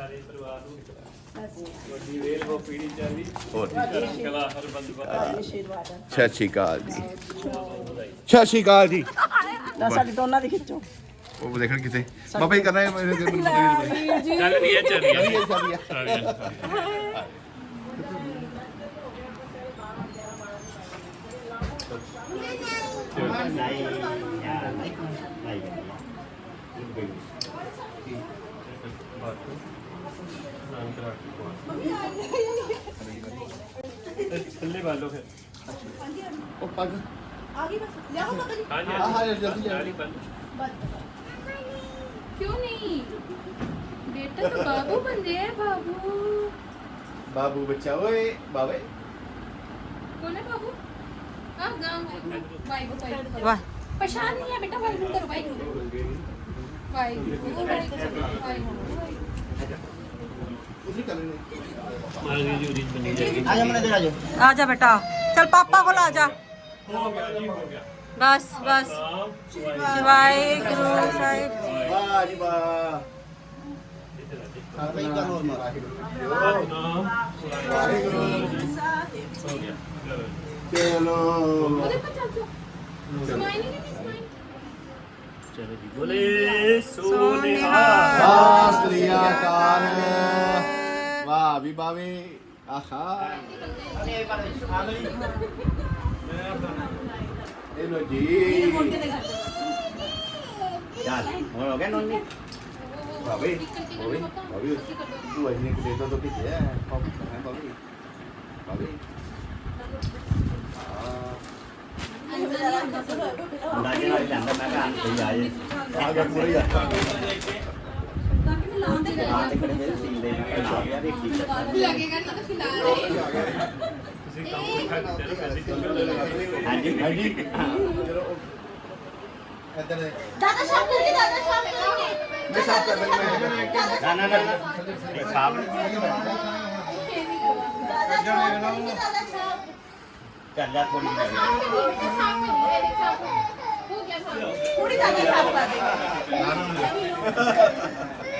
ਸਾਰੇ ਪਰਿਵਾਰ ਨੂੰ। ਤੁਹਾਡੀ ਵੇਲ ਹੋ ਪੀੜੀ ਚਾਲੀ। ਹੋਰ। ਕਲਾ ਹਰ ਬੰਦ ਬਤਾ। ਸਤਿ ਸ਼੍ਰੀ ਅਕਾਲ ਜੀ। ਸਤਿ ਸ਼੍ਰੀ ਅਕਾਲ ਜੀ। ਨਾ ਸਾਡੀ ਦੋਨਾਂ ਦੀ ਖਿੱਚੋ। ਉਹ ਦੇਖਣ ਕਿਤੇ। ਬਾਬਾ ਜੀ ਕਰਨਾ ਹੈ ਮੇਰੇ ਕੋਲ ਮੈਨੂੰ ਪਤਾ ਨਹੀਂ ਚੱਲ ਵੀ ਇਹ ਚੱਲੀ ਚੱਲੀ ਹੈ। ਚੱਲੀ ਹੈ। ਥੱਲੇ ਵਾਲੋ ਫਿਰ ਉਹ ਪੱਗ ਹਾਂਜੀ ਹਾਂ ਹਾਂ ਜਲਦੀ ਨਾਲੀ ਬੰਦ क्यों नहीं बेटा तो बाबू बन गया है बाबू ਬਾਬੂ ਬੱਚਾ ਓਏ ਬਾਬੇ कौन है बाबू हाँ गाँव भाई भाई को भाई वाह परेशान नहीं है बेटा भाई को करो भाई को भाई को भाई को भाई को ਤੁਸੀਂ ਕਰ ਲੈਣੇ ਮਾਰੀ ਜੀ ਉਰੀ ਬਣੀ ਜਾਏਗੀ ਆ ਜਾ ਮਨੇ ਦੇ ਆ ਜਾ ਆ ਜਾ ਬੇਟਾ ਚਲ ભાભી ભાભી આહા એનો જી ચાલ હવે ઓકે નોની ભાભી ભાભી ભાભી તું અહીંને દેતો તો ઠીક છે ભાભી ભાભી Hãy subscribe cho kênh Ghiền Mì Gõ Để không bỏ lỡ những video hấp dẫn ਨਾਂ ਤੇ ਖੜੇ ਮੇਰੇ ਸੀਲ ਦੇ ਮੈਂ ਜਾ ਗਿਆ ਵੇਖੀ ਲੱਗੇਗਾ ਨਾ ਤਾਂ ਫਿਲਾ ਤੁਸੀਂ ਕੰਮ ਕਰ ਤੇਰੇ ਪੈਸੇ ਚੁੱਕਣ ਲੱਗੇ ਹਾਂਜੀ ਹਾਂਜੀ ਚਲੋ ਇੱਧਰ ਦੇ ਦਾਦਾ ਸਾਹਿਬ ਕਰੀ ਦਾਦਾ ਸਾਹਿਬ ਕਰੀ ਮੈਂ ਸਾਫ਼ ਕਰ ਦਿੰਦਾ ਨਾ ਨਾ ਨਾ ਮੈਂ ਸਾਫ਼ ਦਾਦਾ ਸਾਹਿਬ ਦਾਦਾ ਸਾਹਿਬ ਕੱਲਾ ਥੋੜੀ ਨਾ ਹੋ ਗਿਆ ਸਾਫ਼ ਥੋੜੀ ਦਾਦਾ ਸਾਹਿਬ ਕਰ ਦੇ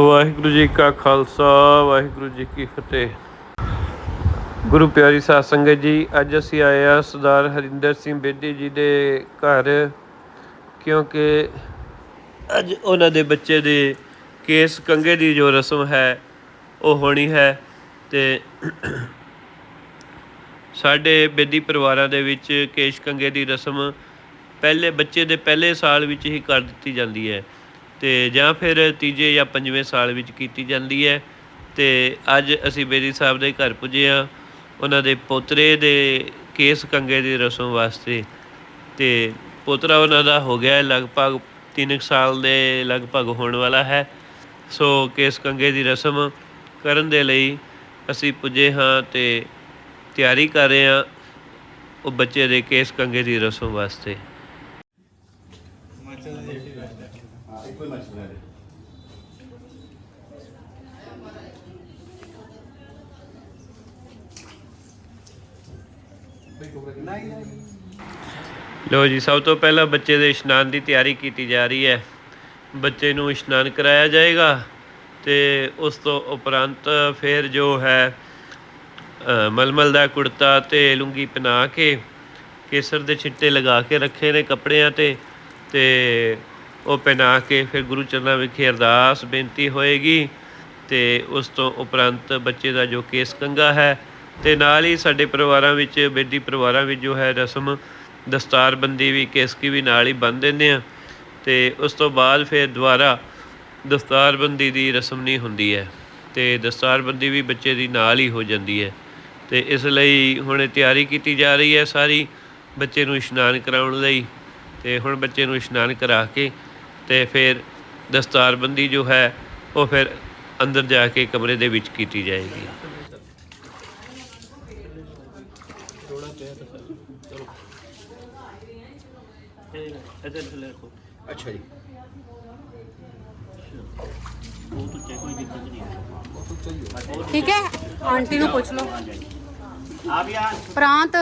ਵਾਹਿਗੁਰੂ ਜੀ ਕਾ ਖਾਲਸਾ, ਵਾਹਿਗੁਰੂ ਜੀ ਕੀ ਫਤਿਹ। ਗੁਰੂ ਪਿਆਰੀ ਸਾਧ ਸੰਗਤ ਜੀ, ਅੱਜ ਅਸੀਂ ਆਏ ਆ ਸਰਦਾਰ ਹਰਿੰਦਰ ਸਿੰਘ ਬੇਦੀ ਜੀ ਦੇ ਘਰ, ਕਿਉਂਕਿ ਅੱਜ ਉਹਨਾਂ ਦੇ ਬੱਚੇ ਦੇ ਕੇਸ ਕੰਗੇ ਦੀ ਜੋ ਰਸਮ ਹੈ, ਉਹ ਹੋਣੀ ਹੈ ਤੇ ਸਾਡੇ ਬੇਦੀ ਪਰਿਵਾਰਾਂ ਦੇ ਵਿੱਚ ਕੇਸ਼ ਕੰਗੇ ਦੀ ਰਸਮ ਪਹਿਲੇ, ਬੱਚੇ ਦੇ ਪਹਿਲੇ ਸਾਲ ਵਿੱਚ ਹੀ ਕਰ ਦਿੱਤੀ ਜਾਂਦੀ ਹੈ। ਤੇ ਜਾਂ ਫਿਰ ਤੀਜੇ ਜਾਂ ਪੰਜਵੇਂ ਸਾਲ ਵਿੱਚ ਕੀਤੀ ਜਾਂਦੀ ਹੈ। ਤੇ ਅੱਜ ਅਸੀਂ ਬੇਦੀ ਸਾਹਿਬ ਦੇ ਘਰ ਪੁੱਜੇ ਆ ਉਹਨਾਂ ਦੇ ਪੋਤਰੇ ਦੇ ਕੇਸ ਕੰਗੇ ਦੀ ਰਸਮ ਵਾਸਤੇ। ਤੇ ਪੋਤਰਾ ਉਹਨਾਂ ਦਾ ਹੋ ਗਿਆ ਹੈ, ਲਗਭਗ 3 ਸਾਲ ਦੇ ਲਗਭਗ ਹੋਣ ਵਾਲਾ ਹੈ। ਸੋ ਕੇਸ ਕੰਗੇ ਦੀ ਰਸਮ ਕਰਨ ਦੇ ਲਈ ਅਸੀਂ ਪੁੱਜੇ ਹਾਂ ਤੇ ਤਿਆਰੀ ਕਰ ਰਹੇ ਹਾਂ ਉਹ ਬੱਚੇ ਦੇ ਕੇਸ ਕੰਗੇ ਦੀ ਰਸਮ ਵਾਸਤੇ। ਹਾਂ ਮੱਛੀ ਬਣਾ ਦੇ। ਲੋ ਜੀ, ਸਭ ਤੋਂ ਪਹਿਲਾਂ ਬੱਚੇ ਦੇ ਇਸ਼ਨਾਨ ਦੀ ਤਿਆਰੀ ਕੀਤੀ ਜਾ ਰਹੀ ਹੈ। ਬੱਚੇ ਨੂੰ ਇਸ਼ਨਾਨ ਕਰਾਇਆ ਜਾਏਗਾ ਤੇ ਉਸ ਤੋਂ ਉਪਰੰਤ ਫਿਰ ਜੋ ਹੈ ਮਲਮਲ ਦਾ ਕੁੜਤਾ ਤੇ ਲੁੰਗੀ ਪਹਿਨਾ ਕੇ ਕੇਸਰ ਦੇ ਛਿੱਟੇ ਲਗਾ ਕੇ ਰੱਖੇ ਨੇ ਕੱਪੜਿਆਂ ਤੇ ਤੇ ਉਹ ਪਹਿਨਾ ਕੇ ਫਿਰ ਗੁਰੂ ਚਰਨਾਂ ਵਿਖੇ ਅਰਦਾਸ ਬੇਨਤੀ ਹੋਏਗੀ ਤੇ ਉਸ ਤੋਂ ਉਪਰੰਤ ਬੱਚੇ ਦਾ ਜੋ ਕੇਸ ਕੰਗਾ ਹੈ ਤੇ ਨਾਲ ਹੀ ਸਾਡੇ ਪਰਿਵਾਰਾਂ ਵਿੱਚ, ਬੇਦੀ ਪਰਿਵਾਰਾਂ ਵਿੱਚ ਜੋ ਹੈ ਰਸਮ ਦਸਤਾਰਬੰਦੀ ਵੀ ਕੇਸਕੀ ਵੀ ਨਾਲ ਹੀ ਬੰਨ ਦਿੰਦੇ ਆ ਤੇ ਉਸ ਤੋਂ ਬਾਅਦ ਫਿਰ ਦੁਬਾਰਾ ਦਸਤਾਰਬੰਦੀ ਦੀ ਰਸਮ ਨਹੀਂ ਹੁੰਦੀ ਹੈ ਤੇ ਦਸਤਾਰਬੰਦੀ ਵੀ ਬੱਚੇ ਦੀ ਨਾਲ ਹੀ ਹੋ ਜਾਂਦੀ ਹੈ ਤੇ ਇਸ ਲਈ ਹੁਣ ਤਿਆਰੀ ਕੀਤੀ ਜਾ ਰਹੀ ਹੈ ਸਾਰੀ ਬੱਚੇ ਨੂੰ ਇਸ਼ਨਾਨ ਕਰਾਉਣ ਲਈ ਤੇ ਹੁਣ ਬੱਚੇ ਨੂੰ ਇਸ਼ਨਾਨ ਕਰਾ ਕੇ ਤੇ ਫਿਰ ਦਸਤਾਰਬੰਦੀ ਜੋ ਹੈ ਉਹ ਫਿਰ ਅੰਦਰ ਜਾ ਕੇ ਕਮਰੇ ਦੇ ਵਿੱਚ ਕੀਤੀ ਜਾਏਗੀ। ਅੱਛਾ ਜੀ। ਠੀਕ ਹੈ? ਆਂਟੀ ਨੂੰ ਪੁੱਛ ਲਓ। ਆ ਵੀ ਆ ਪ੍ਰਾਂਤ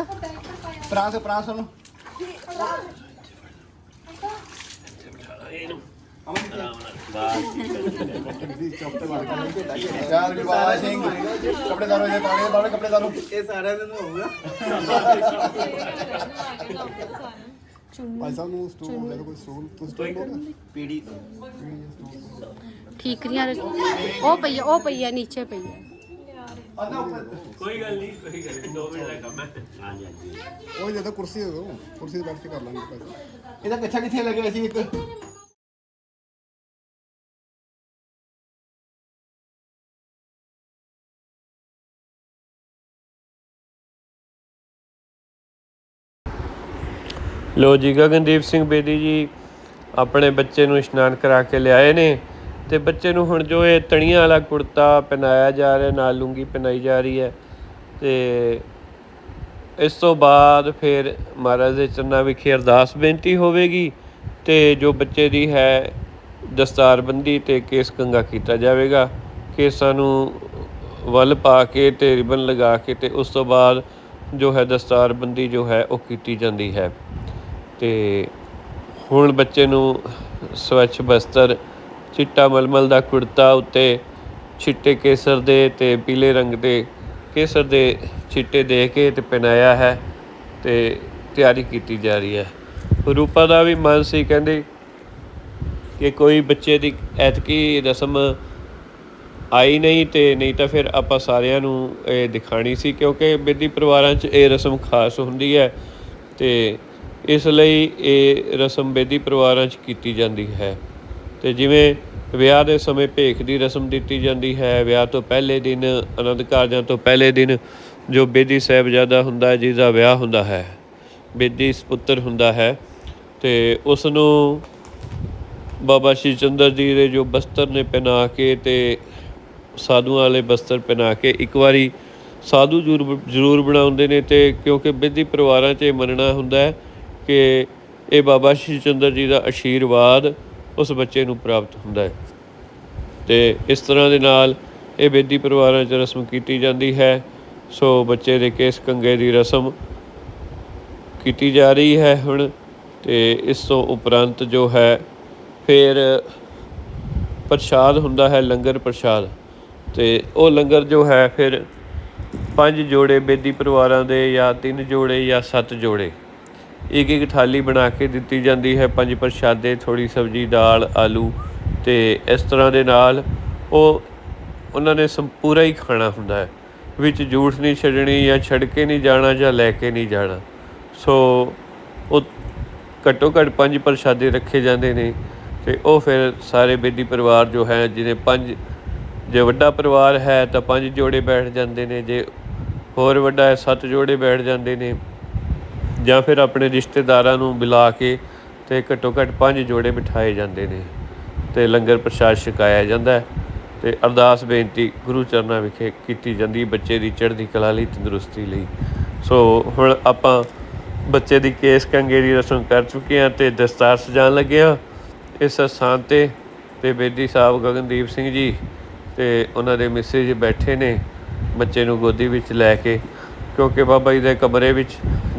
ਪ੍ਰਾਂਸ ਪ੍ਰਾਂਸ ਨੂੰ ਯਾਰ ਵਿਵਾਹ ਸਿੰਘ ਕੱਪੜੇ ਦਾਰੋ ਇਹ ਪਾਣੇ ਬਾਲੇ ਕੱਪੜੇ ਦਾਰੋ ਇਹ ਸਾਰਿਆਂ ਦੇ ਨੂੰ ਹੋਊਗਾ ਭਾਈ ਸਾਹਿਬ ਨੂੰ ਸਟੋਰ ਹੋ ਗਿਆ ਕੋਈ ਸਟੋਰ ਤੁਸੀਂ ਸਟੋਰ ਬੋਲ ਪੀੜੀ ਠੀਕਰੀਆਂ ਉਹ ਪਈ ਆ ਉਹ ਪਈ ਆ ਨੀਚੇ ਪਈ ਆ। ਕੋਈ ਗੱਲ ਨਹੀਂ ਕੋਈ ਗੱਲ ਨਹੀਂ 2 ਮਿੰਟ ਦਾ ਕੰਮ ਹੈ। ਹਾਂਜੀ ਹਾਂਜੀ ਉਹ ਜਦੋਂ ਕੁਰਸੀ ਦੇ ਦਿਓ ਕੁਰਸੀ ਤੇ ਬੈਠ ਕੇ ਕਰ ਲਾਂਗੇ। ਭਾਈ ਸਾਹਿਬ ਇਹਦਾ ਕੱਛਾ ਕਿੱਥੇ ਲੱਗਿਆ ਸੀ ਇੱਕ? ਲੋ ਜੀ, ਗਗਨਦੀਪ ਸਿੰਘ ਬੇਦੀ ਜੀ ਆਪਣੇ ਬੱਚੇ ਨੂੰ ਇਸ਼ਨਾਨ ਕਰਾ ਕੇ ਲਿਆਏ ਨੇ ਤੇ ਬੱਚੇ ਨੂੰ ਹੁਣ ਜੋ ਇਹ ਤਣੀਆਂ ਵਾਲਾ ਕੁੜਤਾ ਪਹਿਨਾਇਆ ਜਾ ਰਿਹਾ, ਨਾਲ ਲੂੰਗੀ ਪਹਿਨਾਈ ਜਾ ਰਹੀ ਹੈ ਤੇ ਇਸ ਤੋਂ ਬਾਅਦ ਫਿਰ ਮਹਾਰਾਜ ਦੇ ਚਰਨਾਂ ਵਿਖੇ ਅਰਦਾਸ ਬੇਨਤੀ ਹੋਵੇਗੀ ਤੇ ਜੋ ਬੱਚੇ ਦੀ ਹੈ ਦਸਤਾਰਬੰਦੀ ਤੇ ਕੇਸ ਕੰਗਾ ਕੀਤਾ ਜਾਵੇਗਾ, ਕੇਸਾਂ ਨੂੰ ਵੱਲ ਪਾ ਕੇ ਤੇ ਰਿਬਨ ਲਗਾ ਕੇ ਤੇ ਉਸ ਤੋਂ ਬਾਅਦ ਜੋ ਹੈ ਦਸਤਾਰਬੰਦੀ ਜੋ ਹੈ ਉਹ ਕੀਤੀ ਜਾਂਦੀ ਹੈ। ਤੇ ਹੁਣ ਬੱਚੇ ਨੂੰ ਸਵੱਛ ਬਸਤਰ, ਚਿੱਟਾ ਮਲਮਲ ਦਾ ਕੁੜਤਾ ਉੱਤੇ ਚਿੱਟੇ ਕੇਸਰ ਦੇ ਤੇ ਪੀਲੇ ਰੰਗ ਦੇ ਕੇਸਰ ਦੇ ਚਿੱਟੇ ਦੇ ਕੇ ਤੇ ਪਹਿਨਾਇਆ ਹੈ ਤੇ ਤਿਆਰੀ ਕੀਤੀ ਜਾ ਰਹੀ ਹੈ। ਰੂਪਾ ਦਾ ਵੀ ਮਨ ਸੀ ਕਹਿੰਦੇ ਕਿ ਕੋਈ ਬੱਚੇ ਦੀ ਐਤਕੀ ਰਸਮ ਆਈ ਨਹੀਂ ਤੇ ਨਹੀਂ ਤਾਂ ਫਿਰ ਆਪਾਂ ਸਾਰਿਆਂ ਨੂੰ ਇਹ ਦਿਖਾਣੀ ਸੀ ਕਿਉਂਕਿ ਬੇਦੀ ਪਰਿਵਾਰਾਂ 'ਚ ਇਹ ਰਸਮ ਖਾਸ ਹੁੰਦੀ ਹੈ ਤੇ ਇਸ ਲਈ ਇਹ ਰਸਮ ਬੇਦੀ ਪਰਿਵਾਰਾਂ 'ਚ ਕੀਤੀ ਜਾਂਦੀ ਹੈ। ਤੇ ਜਿਵੇਂ ਵਿਆਹ ਦੇ ਸਮੇਂ ਭੇਖ ਦੀ ਰਸਮ ਦਿੱਤੀ ਜਾਂਦੀ ਹੈ, ਵਿਆਹ ਤੋਂ ਪਹਿਲੇ ਦਿਨ, ਆਨੰਦ ਕਾਰਜਾਂ ਤੋਂ ਪਹਿਲੇ ਦਿਨ ਜੋ ਬੇਦੀ ਸਾਹਿਬਜ਼ਾਦਾ ਹੁੰਦਾ ਹੈ ਜਿਹਦਾ ਵਿਆਹ ਹੁੰਦਾ ਹੈ, ਬੇਦੀ ਪੁੱਤਰ ਹੁੰਦਾ ਹੈ, ਤੇ ਉਸ ਨੂੰ ਬਾਬਾ ਸ਼੍ਰੀ ਚੰਦਰ ਜੀ ਦੇ ਜੋ ਬਸਤਰ ਨੇ ਪਹਿਨਾ ਕੇ ਤੇ ਸਾਧੂਆਂ ਵਾਲੇ ਬਸਤਰ ਪਹਿਨਾ ਕੇ ਇੱਕ ਵਾਰੀ ਸਾਧੂ ਜ਼ਰੂਰ ਜ਼ਰੂਰ ਬਣਾਉਂਦੇ ਨੇ ਤੇ ਕਿਉਂਕਿ ਬੇਦੀ ਪਰਿਵਾਰਾਂ 'ਚ ਇਹ ਮੰਨਣਾ ਹੁੰਦਾ ਹੈ ਕਿ ਇਹ ਬਾਬਾ ਸ਼੍ਰੀ ਚੰਦਰ ਜੀ ਦਾ ਆਸ਼ੀਰਵਾਦ ਉਸ ਬੱਚੇ ਨੂੰ ਪ੍ਰਾਪਤ ਹੁੰਦਾ ਹੈ। ਤੇ ਇਸ ਤਰ੍ਹਾਂ ਦੇ ਨਾਲ ਇਹ ਬੇਦੀ ਪਰਿਵਾਰਾਂ 'ਚ ਰਸਮ ਕੀਤੀ ਜਾਂਦੀ ਹੈ। ਸੋ ਬੱਚੇ ਦੇ ਕੇਸ ਕੰਗੇ ਦੀ ਰਸਮ ਕੀਤੀ ਜਾ ਰਹੀ ਹੈ ਹੁਣ ਤੇ ਇਸ ਤੋਂ ਉਪਰੰਤ ਜੋ ਹੈ ਫਿਰ ਪ੍ਰਸ਼ਾਦ ਹੁੰਦਾ ਹੈ, ਲੰਗਰ ਪ੍ਰਸ਼ਾਦ। ਤੇ ਉਹ ਲੰਗਰ ਜੋ ਹੈ ਫਿਰ ਪੰਜ ਜੋੜੇ ਬੇਦੀ ਪਰਿਵਾਰਾਂ ਦੇ ਜਾਂ ਤਿੰਨ ਜੋੜੇ ਜਾਂ ਸੱਤ ਜੋੜੇ ਇੱਕ ਇੱਕ ਥਾਲੀ ਬਣਾ ਕੇ ਦਿੱਤੀ ਜਾਂਦੀ ਹੈ। ਪੰਜ ਪ੍ਰਸ਼ਾਦੇ ਥੋੜੀ ਸਬਜ਼ੀ, ਦਾਲ, ਆਲੂ ਤੇ ਇਸ ਤਰ੍ਹਾਂ ਦੇ ਨਾਲ ਉਹ, ਉਹਨਾਂ ਨੇ ਸੰਪੂਰਾ ਹੀ ਖਾਣਾ ਹੁੰਦਾ ਹੈ। ਵਿੱਚ ਝੂਠ ਨਹੀਂ ਛੱਡਣੀ ਜਾਂ ਛੱਡ ਕੇ ਨਹੀਂ ਜਾਣਾ ਜਾਂ ਲੈ ਕੇ ਨਹੀਂ ਜਾਣਾ। ਸੋ ਉਹ ਘੱਟੋ ਘੱਟ ਪੰਜ ਪ੍ਰਸ਼ਾਦੇ ਰੱਖੇ ਜਾਂਦੇ ਨੇ ਤੇ ਉਹ ਫਿਰ ਸਾਰੇ ਬੇਦੀ ਪਰਿਵਾਰ ਜੋ ਹੈ ਜਿਹਨੇ ਪੰਜ, ਜੇ ਵੱਡਾ ਪਰਿਵਾਰ ਹੈ ਤਾਂ ਪੰਜ ਜੋੜੇ ਬੈਠ ਜਾਂਦੇ ਨੇ। ਜੇ ਹੋਰ ਵੱਡਾ ਹੈ, ਸੱਤ ਜੋੜੇ ਬੈਠ ਜਾਂਦੇ ਨੇ। ਜਾਂ ਫਿਰ ਆਪਣੇ ਰਿਸ਼ਤੇਦਾਰਾਂ ਨੂੰ ਬੁਲਾ ਕੇ ਤੇ ਘੱਟੋ ਘੱਟ ਪੰਜ ਜੋੜੇ ਬਿਠਾਏ ਜਾਂਦੇ ਨੇ ਤੇ ਲੰਗਰ ਪ੍ਰਸ਼ਾਦ ਛਕਾਇਆ ਜਾਂਦਾ ਹੈ ਤੇ ਅਰਦਾਸ ਬੇਨਤੀ ਗੁਰੂ ਚਰਨਾਂ ਵਿਖੇ ਕੀਤੀ ਜਾਂਦੀ ਬੱਚੇ ਦੀ ਚੜ੍ਹਦੀ ਕਲਾ ਲਈ, ਤੰਦਰੁਸਤੀ ਲਈ। ਸੋ ਹੁਣ ਆਪਾਂ ਬੱਚੇ ਦੀ ਕੇਸ ਕੰਗੇ ਦੀ ਰਸਮ ਕਰ ਚੁੱਕੇ ਹਾਂ ਤੇ ਦਸਤਾਰ ਸਜਾਉਣ ਲੱਗੇ ਹਾਂ। ਇਸ ਸਥਾਨ ਤੇ ਤੇ ਬੇਦੀ ਸਾਹਿਬ ਗਗਨਦੀਪ ਸਿੰਘ ਜੀ ਤੇ ਉਹਨਾਂ ਦੇ ਮਿਸੇਜ ਬੈਠੇ ਨੇ, ਬੱਚੇ ਨੂੰ ਗੋਦੀ ਵਿੱਚ ਲੈ ਕੇ। ਕਿਉਂਕਿ ਬਾਬਾ ਜੀ ਦੇ ਕਮਰੇ ਵਿੱਚ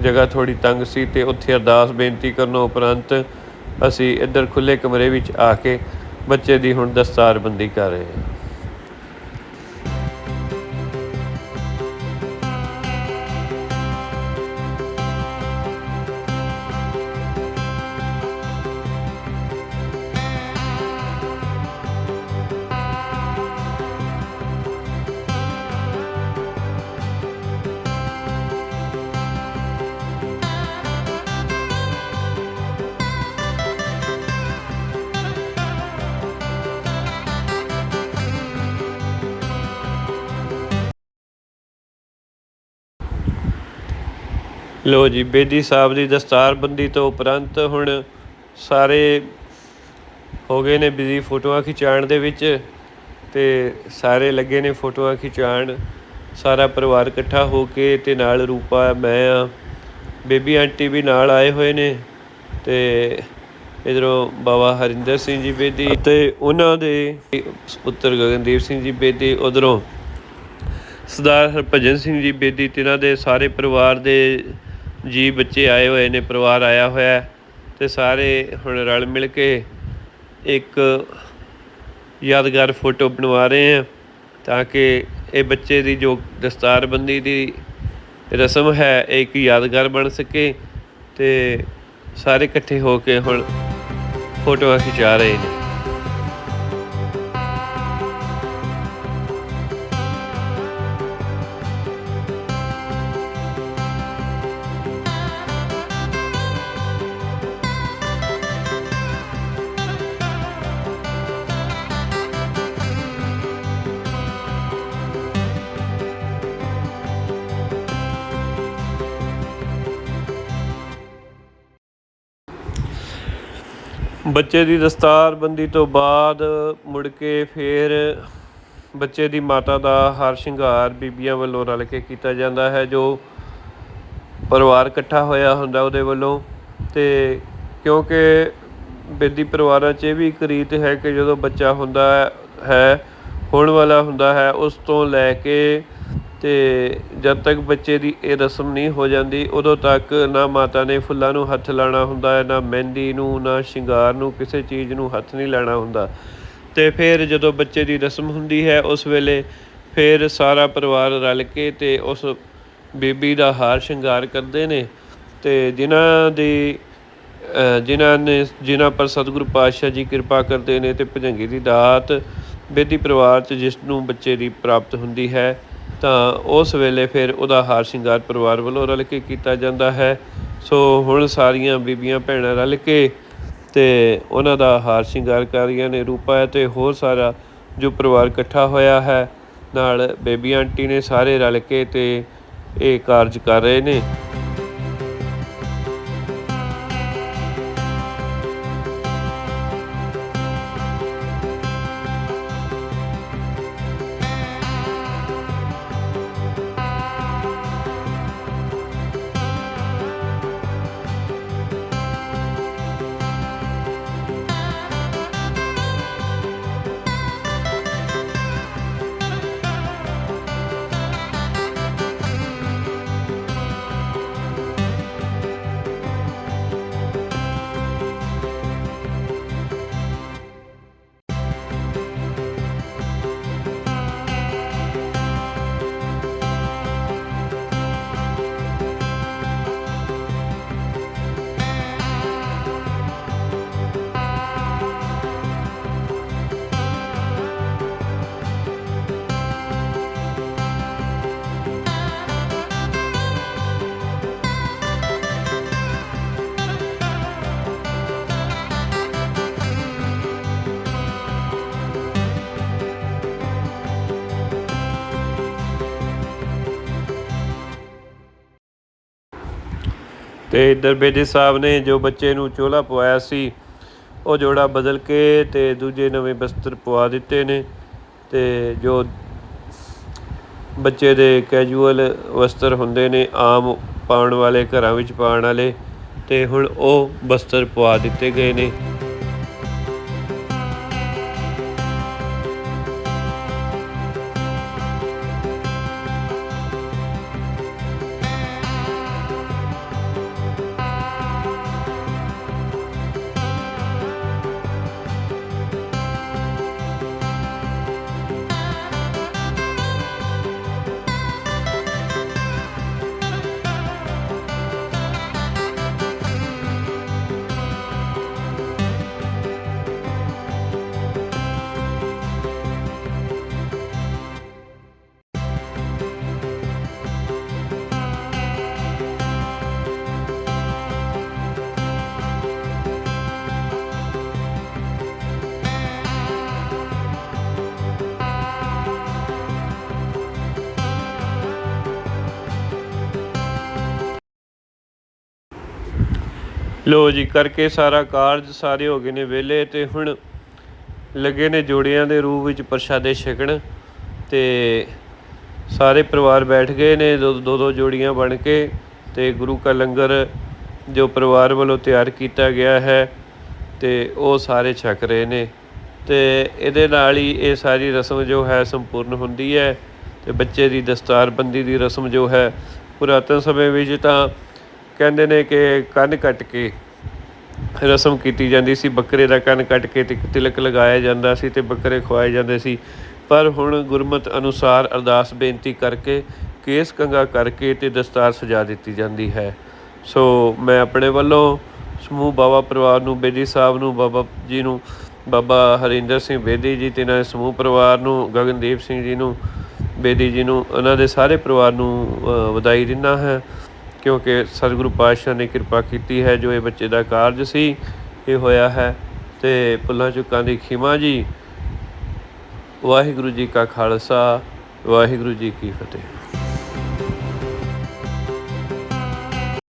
ਜਗ੍ਹਾ ਥੋੜੀ ਤੰਗ ਸੀ ਤੇ ਉੱਥੇ ਅਰਦਾਸ ਬੇਨਤੀ ਕਰਨ ਉਪਰੰਤ ਅਸੀਂ ਇੱਧਰ ਖੁੱਲੇ ਕਮਰੇ ਵਿੱਚ ਆ ਕੇ ਬੱਚੇ ਦੀ ਹੁਣ ਦਸਤਾਰਬੰਦੀ ਕਰ ਰਹੇ ਹਾਂ। ਲੋ ਜੀ, ਬੇਦੀ ਸਾਹਿਬ ਦੀ ਦਸਤਾਰਬੰਦੀ ਤੋਂ ਉਪਰੰਤ ਹੁਣ ਸਾਰੇ ਹੋ ਗਏ ਨੇ ਬਿਜ਼ੀ ਫੋਟੋਆਂ ਖਿਚਾਉਣ ਦੇ ਵਿੱਚ ਤੇ ਸਾਰੇ ਲੱਗੇ ਨੇ ਫੋਟੋਆਂ ਖਿਚਾਉਣ। ਸਾਰਾ ਪਰਿਵਾਰ ਇਕੱਠਾ ਹੋ ਕੇ ਤੇ ਨਾਲ ਰੂਪਾ, ਮੈਂ ਆ, ਬੇਬੀ ਆਂਟੀ ਵੀ ਨਾਲ ਆਏ ਹੋਏ ਨੇ ਤੇ ਇਧਰੋਂ ਬਾਬਾ ਹਰਿੰਦਰ ਸਿੰਘ ਜੀ ਬੇਦੀ ਤੇ ਉਹਨਾਂ ਦੇ ਪੁੱਤਰ ਗਗਨਦੀਪ ਸਿੰਘ ਜੀ ਬੇਦੀ, ਉਧਰੋਂ ਸਰਦਾਰ ਹਰਭਜਨ ਸਿੰਘ ਜੀ ਬੇਦੀ ਤੇ ਇਹਨਾਂ ਦੇ ਸਾਰੇ ਪਰਿਵਾਰ ਦੇ ਜੀ ਬੱਚੇ ਆਏ ਹੋਏ ਨੇ, ਪਰਿਵਾਰ ਆਇਆ ਹੋਇਆ ਹੈ ਤੇ ਸਾਰੇ ਹੁਣ ਰਲ ਮਿਲ ਕੇ ਇੱਕ ਯਾਦਗਾਰ ਫੋਟੋ ਬਣਵਾ ਰਹੇ ਹਾਂ ਤਾਂ ਕਿ ਇਹ ਬੱਚੇ ਦੀ ਜੋ ਦਸਤਾਰਬੰਦੀ ਦੀ ਰਸਮ ਹੈ, ਇਹ ਇੱਕ ਯਾਦਗਾਰ ਬਣ ਸਕੇ ਤੇ ਸਾਰੇ ਇਕੱਠੇ ਹੋ ਕੇ ਹੁਣ ਫੋਟੋਆਂ ਖਿਚਾ ਰਹੇ ਨੇ। ਬੱਚੇ ਦੀ ਦਸਤਾਰਬੰਦੀ ਤੋਂ ਬਾਅਦ ਮੁੜ ਕੇ ਫਿਰ ਬੱਚੇ ਦੀ ਮਾਤਾ ਦਾ ਹਾਰ ਸ਼ਿੰਗਾਰ ਬੀਬੀਆਂ ਵੱਲੋਂ ਰਲ ਕੇ ਕੀਤਾ ਜਾਂਦਾ ਹੈ, ਜੋ ਪਰਿਵਾਰ ਇਕੱਠਾ ਹੋਇਆ ਹੁੰਦਾ ਉਹਦੇ ਵੱਲੋਂ। ਤੇ ਕਿਉਂਕਿ ਬੇਦੀ ਪਰਿਵਾਰਾਂ 'ਚ ਇਹ ਵੀ ਇੱਕ ਰੀਤ ਹੈ ਕਿ ਜਦੋਂ ਬੱਚਾ ਹੁੰਦਾ ਹੈ, ਹੋਣ ਵਾਲਾ ਹੁੰਦਾ ਹੈ, ਉਸ ਤੋਂ ਲੈ ਕੇ ਤੇ ਜਦ ਤੱਕ ਬੱਚੇ ਦੀ ਇਹ ਰਸਮ ਨਹੀਂ ਹੋ ਜਾਂਦੀ, ਉਦੋਂ ਤੱਕ ਨਾ ਮਾਤਾ ਨੇ ਫੁੱਲਾਂ ਨੂੰ ਹੱਥ ਲਾਣਾ ਹੁੰਦਾ ਹੈ, ਨਾ ਮਹਿੰਦੀ ਨੂੰ, ਨਾ ਸ਼ਿੰਗਾਰ ਨੂੰ, ਕਿਸੇ ਚੀਜ਼ ਨੂੰ ਹੱਥ ਨਹੀਂ ਲਾਣਾ ਹੁੰਦਾ। ਤੇ ਫਿਰ ਜਦੋਂ ਬੱਚੇ ਦੀ ਰਸਮ ਹੁੰਦੀ ਹੈ, ਉਸ ਵੇਲੇ ਫਿਰ ਸਾਰਾ ਪਰਿਵਾਰ ਰਲ ਕੇ ਤੇ ਉਸ ਬੀਬੀ ਦਾ ਹਾਰ ਸ਼ਿੰਗਾਰ ਕਰਦੇ ਨੇ ਤੇ ਜਿਨ੍ਹਾਂ ਦੀ ਜਿਨ੍ਹਾਂ ਨੇ, ਜਿਨ੍ਹਾਂ ਪਰ ਸਤਿਗੁਰੂ ਪਾਤਸ਼ਾਹ ਜੀ ਕਿਰਪਾ ਕਰਦੇ ਨੇ ਤੇ ਭਜੰਗੀ ਦੀ ਦਾਤ ਬੇਦੀ ਪਰਿਵਾਰ 'ਚ ਜਿਸ ਨੂੰ ਬੱਚੇ ਦੀ ਪ੍ਰਾਪਤ ਹੁੰਦੀ ਹੈ ਤਾਂ ਉਸ ਵੇਲੇ ਫਿਰ ਉਹਦਾ ਹਾਰ ਸ਼ਿੰਗਾਰ ਪਰਿਵਾਰ ਵੱਲੋਂ ਰਲ ਕੇ ਕੀਤਾ ਜਾਂਦਾ ਹੈ। ਸੋ ਹੁਣ ਸਾਰੀਆਂ ਬੀਬੀਆਂ ਭੈਣਾਂ ਰਲ ਕੇ ਤੇ ਉਹਨਾਂ ਦਾ ਹਾਰ ਸ਼ਿੰਗਾਰ ਕਰ ਰਹੀਆਂ ਨੇ ਰੂਪਾ ਤੇ ਹੋਰ ਸਾਰਾ ਜੋ ਪਰਿਵਾਰ ਇਕੱਠਾ ਹੋਇਆ ਹੈ, ਨਾਲ ਬੇਬੀ ਆਂਟੀ ਨੇ ਸਾਰੇ ਰਲ ਕੇ ਤੇ ਇਹ ਕਾਰਜ ਕਰ ਰਹੇ ਨੇ। ਤੇ ਇੱਧਰ ਬੇਦੀ ਸਾਹਿਬ ਨੇ ਜੋ ਬੱਚੇ ਨੂੰ ਚੋਲਾ ਪਵਾਇਆ ਸੀ, ਉਹ ਜੋੜਾ ਬਦਲ ਕੇ ਤੇ ਦੂਜੇ ਨਵੇਂ ਬਸਤਰ ਪਵਾ ਦਿੱਤੇ ਨੇ ਤੇ ਜੋ ਬੱਚੇ ਦੇ ਕੈਜੂਅਲ ਵਸਤਰ ਹੁੰਦੇ ਨੇ, ਆਮ ਪਾਉਣ ਵਾਲੇ ਘਰਾਂ ਵਿੱਚ ਪਾਉਣ ਵਾਲੇ, ਤੇ ਹੁਣ ਉਹ ਬਸਤਰ ਪਵਾ ਦਿੱਤੇ ਗਏ ਨੇ। ਲੋ ਜੀ, ਕਰਕੇ ਸਾਰਾ ਕਾਰਜ ਸਾਰੇ ਹੋ ਗਏ ਨੇ ਵਿਹਲੇ ਤੇ ਹੁਣ ਲੱਗੇ ਨੇ ਜੋੜਿਆਂ ਦੇ ਰੂਪ ਵਿੱਚ ਪ੍ਰਸ਼ਾਦੇ ਛਕਣ ਤੇ ਸਾਰੇ ਪਰਿਵਾਰ ਬੈਠ ਗਏ ਨੇ, ਦੋ ਦੋ ਦੋ ਜੋੜੀਆਂ ਬਣ ਕੇ ਤੇ ਗੁਰੂ ਕਾ ਲੰਗਰ ਜੋ ਪਰਿਵਾਰ ਵੱਲੋਂ ਤਿਆਰ ਕੀਤਾ ਗਿਆ ਹੈ ਤੇ ਉਹ ਸਾਰੇ ਛਕ ਰਹੇ ਨੇ ਤੇ ਇਹਦੇ ਨਾਲ ਹੀ ਇਹ ਸਾਰੀ ਰਸਮ ਜੋ ਹੈ ਸੰਪੂਰਨ ਹੁੰਦੀ ਹੈ ਤੇ ਬੱਚੇ ਦੀ ਦਸਤਾਰਬੰਦੀ ਦੀ ਰਸਮ ਜੋ ਹੈ ਪੁਰਾਤਨ ਸਮੇਂ ਵਿੱਚ ਤਾਂ ਕਹਿੰਦੇ ਨੇ ਕਿ ਕੰਨ ਕੱਟ ਕੇ ਰਸਮ ਕੀਤੀ ਜਾਂਦੀ ਸੀ, ਬੱਕਰੇ ਦਾ ਕੰਨ ਕੱਟ ਕੇ ਤੇ ਤਿਲਕ ਲਗਾਇਆ ਜਾਂਦਾ ਸੀ ਤੇ ਬੱਕਰੇ ਖਵਾਏ ਜਾਂਦੇ ਸੀ। ਪਰ ਹੁਣ ਗੁਰਮਤ ਅਨੁਸਾਰ ਅਰਦਾਸ ਬੇਨਤੀ ਕਰਕੇ, ਕੇਸ ਕੰਗਾ ਕਰਕੇ ਤੇ ਦਸਤਾਰ ਸਜਾ ਦਿੱਤੀ ਜਾਂਦੀ ਹੈ। ਸੋ ਮੈਂ ਆਪਣੇ ਵੱਲੋਂ ਸਮੂਹ ਬਾਬਾ ਪਰਿਵਾਰ ਨੂੰ, ਬੇਦੀ ਸਾਹਿਬ ਨੂੰ, ਬਾਬਾ ਜੀ ਨੂੰ, ਬਾਬਾ ਹਰਿੰਦਰ ਸਿੰਘ ਬੇਦੀ ਜੀ ਤੇ ਇਹਨਾਂ ਦੇ ਸਮੂਹ ਪਰਿਵਾਰ ਨੂੰ, ਗਗਨਦੀਪ ਸਿੰਘ ਜੀ ਨੂੰ, ਬੇਦੀ ਜੀ ਨੂੰ ਉਹਨਾਂ ਦੇ ਸਾਰੇ ਪਰਿਵਾਰ ਨੂੰ ਵਧਾਈ ਦਿੰਦਾ ਹਾਂ। ਕਿਉਂਕਿ ਸਤਿਗੁਰੂ ਪਾਤਸ਼ਾਹ ਨੇ ਕਿਰਪਾ ਕੀਤੀ ਹੈ, ਜੋ ਇਹ ਬੱਚੇ ਦਾ ਕਾਰਜ ਸੀ, ਇਹ ਹੋਇਆ ਹੈ। ਤੇ ਭੁੱਲਾਂ ਚੁੱਕਾਂ ਦੀ ਖਿਮਾ ਜੀ, ਵਾਹਿਗੁਰੂ ਜੀ ਕਾ ਖਾਲਸਾ, ਵਾਹਿਗੁਰੂ ਜੀ ਕੀ ਫਤਿਹ।